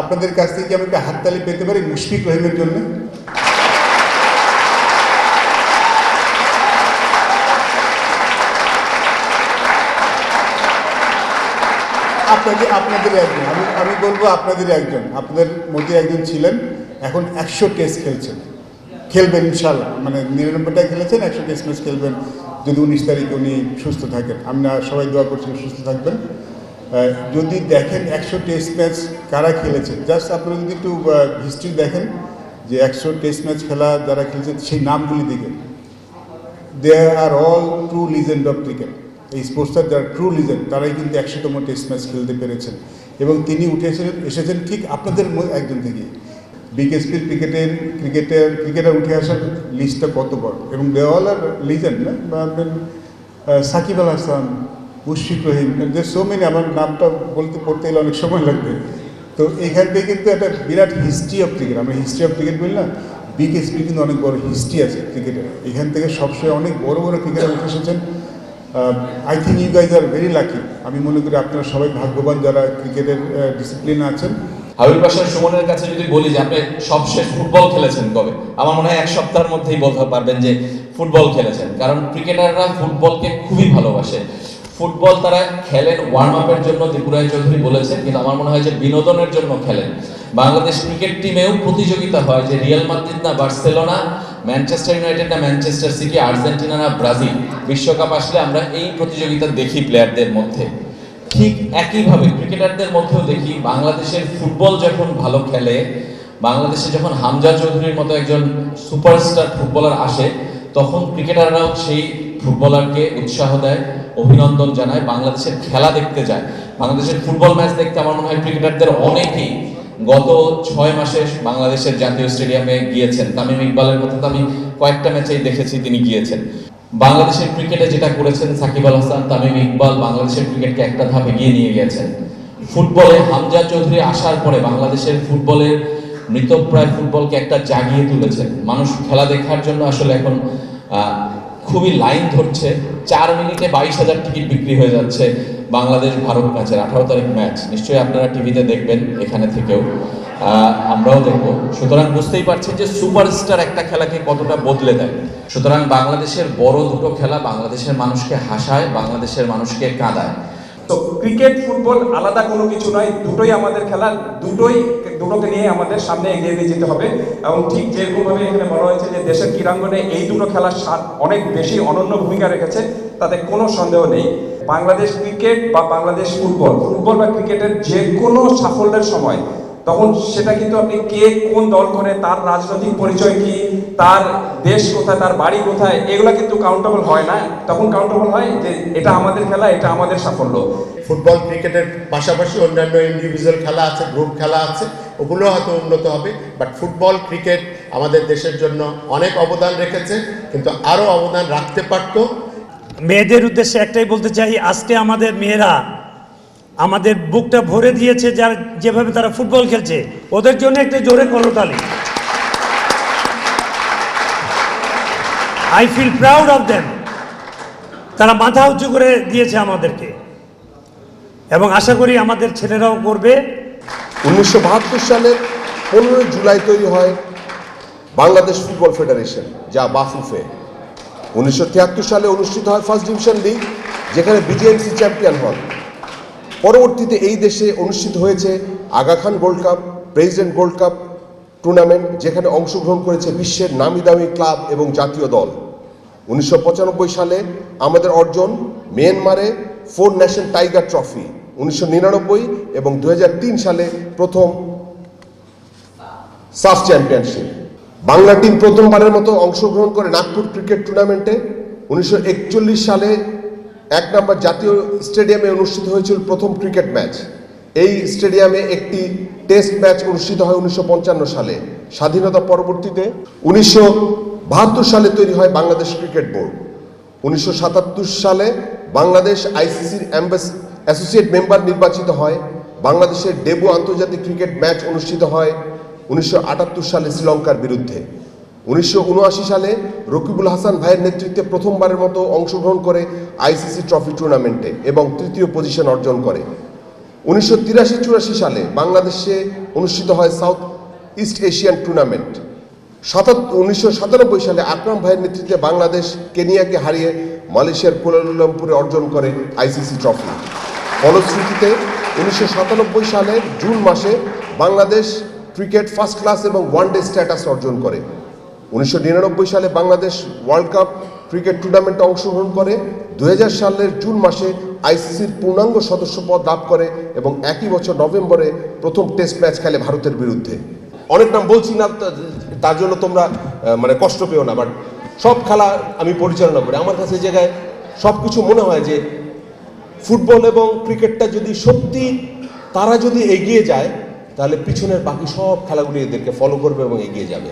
আপনাদের কাছ থেকে আমি একটা হাততালি পেতে পারি মুশফিক রহিমের জন্য। আপনাদের আপনাদের একজন, আমি আমি বলব আপনাদের একজন। আপনাদের মধ্যে একজন ছিলেন, এখন একশো টেস্ট খেলছেন। খেলবেন ইনশাল্লাহ মানে নিরানব্বইটা খেলেছেন, একশো টেস্ট ম্যাচ খেলবেন। যদি উনিশ তারিখে উনি সুস্থ থাকেন। আমরা সবাই দোয়া করছি, সুস্থ থাকবেন। যদি দেখেন একশো টেস্ট ম্যাচ কারা খেলেছে? জাস্ট আপনারা যদি একটু হিস্ট্রি দেখেন যে একশো টেস্ট ম্যাচ খেলা যারা খেলেছে, সেই নামগুলি দেখেন। They are all true legend of cricket এই স্পোর্টসটার যারা ট্রু লিজেন্ড তারাই কিন্তু একশোতম টেস্ট ম্যাচ খেলতে পেরেছেন। এবং তিনি উঠে এসেছেন ঠিক আপনাদের একজন থেকে বিকেএসপির ক্রিকেটের ক্রিকেটের, ক্রিকেটার উঠে আসার লিস্টটা কত বড়? এবং দে অল আর লিজেন্ড না? সাকিব আল হাসান মুশফিক রহিম যে সো মেনি আমার নামটা বলতে পড়তে গেলে অনেক সময় লাগবে। তো এখান থেকে কিন্তু একটা বিরাট হিস্ট্রি অফ ক্রিকেট আমরা হিস্ট্রি অফ ক্রিকেট বলি না বিগ এসপি কিন্তু অনেক বড় হিস্ট্রি আছে ক্রিকেটের এখান থেকে সবসময় অনেক বড় বড় ক্রিকেটার উঠে এসেছেন। I think you guys are very lucky আমি মনে করি আপনারা সবাই ভাগ্যবান যারা ক্রিকেটের ডিসিপ্লিনে আছেন। হাবিব বাসার সুমনের কাছে যদি বলি যে আপনি সবশেষ ফুটবল খেলেছেন কবে? আমার মনে হয় এক সপ্তাহের মধ্যেই বলতে পারবেন যে ফুটবল খেলেছেন, কারণ ক্রিকেটাররা ফুটবলকে খুবই ভালোবাসে। ফুটবল তারা খেলেন ওয়ার্ম আপের জন্য ত্রিপুরাই চৌধুরী বলেছেন, কিন্তু আমার মনে হয় যে বিনোদনের জন্য খেলেন। বাংলাদেশ ক্রিকেট টিমেও প্রতিযোগিতা হয় যে রিয়াল মাদ্রিদ না বার্সেলোনা ম্যানচেস্টার ইউনাইটেড না ম্যানচেস্টার সিটি আর্জেন্টিনা না ব্রাজিল বিশ্বকাপ আসলে আমরা এই প্রতিযোগিতা দেখি প্লেয়ারদের মধ্যে। ঠিক একইভাবে ক্রিকেটারদের মধ্যেও দেখি, বাংলাদেশের ফুটবল যখন ভালো খেলে, বাংলাদেশে যখন হামজা চৌধুরীর মতো একজন সুপারস্টার ফুটবলার আসে, তখন ক্রিকেটাররাও সেই ফুটবলারকে উৎসাহ দেয়। অভিনন্দন জানায়, বাংলাদেশের খেলা দেখতে যায়। বাংলাদেশের ফুটবল ম্যাচ দেখতে আমার মনে হয় ক্রিকেটারদের অনেকেই গত ছয় মাসে বাংলাদেশের জাতীয় স্টেডিয়ামে গিয়েছেন। তামিম ইকবালের কথা তো আমি কয়েকটা ম্যাচেই দেখেছি, তিনি গিয়েছেন। বাংলাদেশের ক্রিকেটে যেটা করেছেন সাকিব আল হাসান, তামিম ইকবাল বাংলাদেশের ক্রিকেটকে একটা ধাপ এগিয়ে নিয়ে গেছেন ফুটবলে হামজা চৌধুরী আসার পরে বাংলাদেশের ফুটবলের মৃতপ্রায় ফুটবলকে একটা জাগিয়ে তুলেছেন। মানুষ খেলা দেখার জন্য আসলে এখন খুবই লাইন ধরছে। চার মিনিটে বাইশ হাজার টিকিট বিক্রি হয়ে যাচ্ছে বাংলাদেশ ভারত ম্যাচের আঠারো তারিখ ম্যাচ। নিশ্চয়ই আপনারা টিভিতে দেখবেন এখানে থেকেও। আমরাও দেখব। সুতরাং বুঝতেই পারছেন যে সুপারস্টার একটা খেলাকে কতটা বদলে দেয়। সুতরাং বাংলাদেশের বড় দুটো খেলা বাংলাদেশের মানুষকে হাসায়, বাংলাদেশের মানুষকে কাঁদায়। তো ক্রিকেট ফুটবল আলাদা কোনো কিছু নয়, দুটোই আমাদের খেলা, দুটোই দুটোকে নিয়ে আমাদের সামনে এগিয়ে নিয়ে যেতে হবে এবং ঠিক যেরকমভাবে এখানে বলা হয়েছে যে দেশের ক্রীড়াঙ্গনে এই দুটো খেলার অনেক বেশি অনন্য ভূমিকা রেখেছে, তাতে কোনো সন্দেহ নেই। বাংলাদেশ ক্রিকেট বা বাংলাদেশ ফুটবল ফুটবল বা ক্রিকেটের যে কোনো সাফল্যের সময়, তখন সেটা কিন্তু আপনি কে কোন দল করে, তার রাজনৈতিক পরিচয় কি তার দেশ কোথায় তার বাড়ি কোথায় এগুলো কিন্তু কাউন্টেবল হয় না। তখন কাউন্টেবল হয় যে এটা আমাদের খেলা এটা আমাদের সাফল্য। ফুটবল ক্রিকেটের পাশাপাশি অন্যান্য ইন্ডিভিজুয়াল খেলা আছে গ্রুপ খেলা আছে ওগুলো হয়তো উন্নত হবে। বাট ফুটবল ক্রিকেট আমাদের দেশের জন্য অনেক অবদান রেখেছে কিন্তু আরও অবদান রাখতে পারতো। মেয়েদের উদ্দেশ্যে একটাই বলতে চাই আজকে আমাদের মেয়েরা আমাদের বুকটা ভরে দিয়েছে যার যেভাবে তারা ফুটবল খেলছে। ওদের জন্য একটা জোরে করতালি I feel proud of them তারা মাথা উঁচু করে দিয়েছে আমাদেরকে। এবং আশা করি আমাদের ছেলেরাও করবে। উনিশশো বাহাত্তর সালের পনেরোই জুলাই তৈরি হয় বাংলাদেশ ফুটবল ফেডারেশন, যা বাফুফে। উনিশশো তিয়াত্তর সালে অনুষ্ঠিত হয় ফার্স্ট ডিভিশন লিগ, যেখানে বিজিএমসি চ্যাম্পিয়ন হন। পরবর্তীতে এই দেশে অনুষ্ঠিত হয়েছে Aga Khan gold cup, president gold cup tournament যেখানে অংশগ্রহণ করেছে বিশ্বের নামি দামি ক্লাব এবং জাতীয় দল। উনিশশো পঁচানব্বই সালে আমাদের অর্জন মিয়ানমারে ফোর ন্যাশন টাইগার ট্রফি, উনিশশো নিরানব্বই এবং দু হাজার তিন সালে প্রথম সাফ চ্যাম্পিয়নশিপ। বাংলা টিম প্রথমবারের মতো অংশগ্রহণ করে নাগপুর ক্রিকেট টুর্নামেন্টে উনিশশো একচল্লিশ সালে এক নম্বর জাতীয় স্টেডিয়ামে অনুষ্ঠিত হয়েছিল প্রথম ক্রিকেট ম্যাচ। এই স্টেডিয়ামে একটি টেস্ট ম্যাচ অনুষ্ঠিত হয় উনিশশো পঞ্চান্ন সালে। স্বাধীনতা পরবর্তীতে উনিশশো বাহাত্তর সালে তৈরি হয় বাংলাদেশ ক্রিকেট বোর্ড। উনিশশো সাতাত্তর সালে বাংলাদেশ আইসিসির অ্যাসোসিয়েট মেম্বার নির্বাচিত হয়। বাংলাদেশের ডেবু আন্তর্জাতিক ক্রিকেট ম্যাচ অনুষ্ঠিত হয় উনিশশো আটাত্তর সালে শ্রীলঙ্কার বিরুদ্ধে। উনিশশো উনআশি সালে রকিবুল হাসান ভাইয়ের নেতৃত্বে প্রথমবারের মতো অংশগ্রহণ করে আইসিসি ট্রফি টুর্নামেন্টে এবং তৃতীয় পজিশন অর্জন করে। উনিশশো তিরাশি চুরাশি সালে বাংলাদেশে অনুষ্ঠিত হয় সাউথ ইস্ট এশিয়ান টুর্নামেন্ট। সাতাত্তর উনিশশো সাতানব্বই সালে আকরাম ভাইয়ের নেতৃত্বে বাংলাদেশ কেনিয়াকে হারিয়ে মালয়েশিয়ার কুয়ালালামপুরে অর্জন করে আইসিসি ট্রফি। ফলশ্রুতিতে উনিশশো সাতানব্বই সালের জুন মাসে বাংলাদেশ ক্রিকেট ফার্স্ট ক্লাস এবং ওয়ানডে স্ট্যাটাস অর্জন করে। উনিশশো নিরানব্বই সালে বাংলাদেশ ওয়ার্ল্ড কাপ ক্রিকেট টুর্নামেন্টে অংশগ্রহণ করে। দু হাজার সালের জুন মাসে আইসিসির পূর্ণাঙ্গ সদস্যপদ লাভ করে এবং একই বছর নভেম্বরে প্রথম টেস্ট ম্যাচ খেলে ভারতের বিরুদ্ধে। অনেক নাম বলছি না তার জন্য তোমরা মানে কষ্ট পেও না বাট সব খেলা আমি পরিচালনা করি। আমার কাছে জায়গায় সব কিছু মনে হয় যে ফুটবল এবং ক্রিকেটটা যদি সত্যি তারা যদি এগিয়ে যায়, তাহলে পিছনের বাকি সব খেলাগুলি এদেরকে ফলো করবে এবং এগিয়ে যাবে।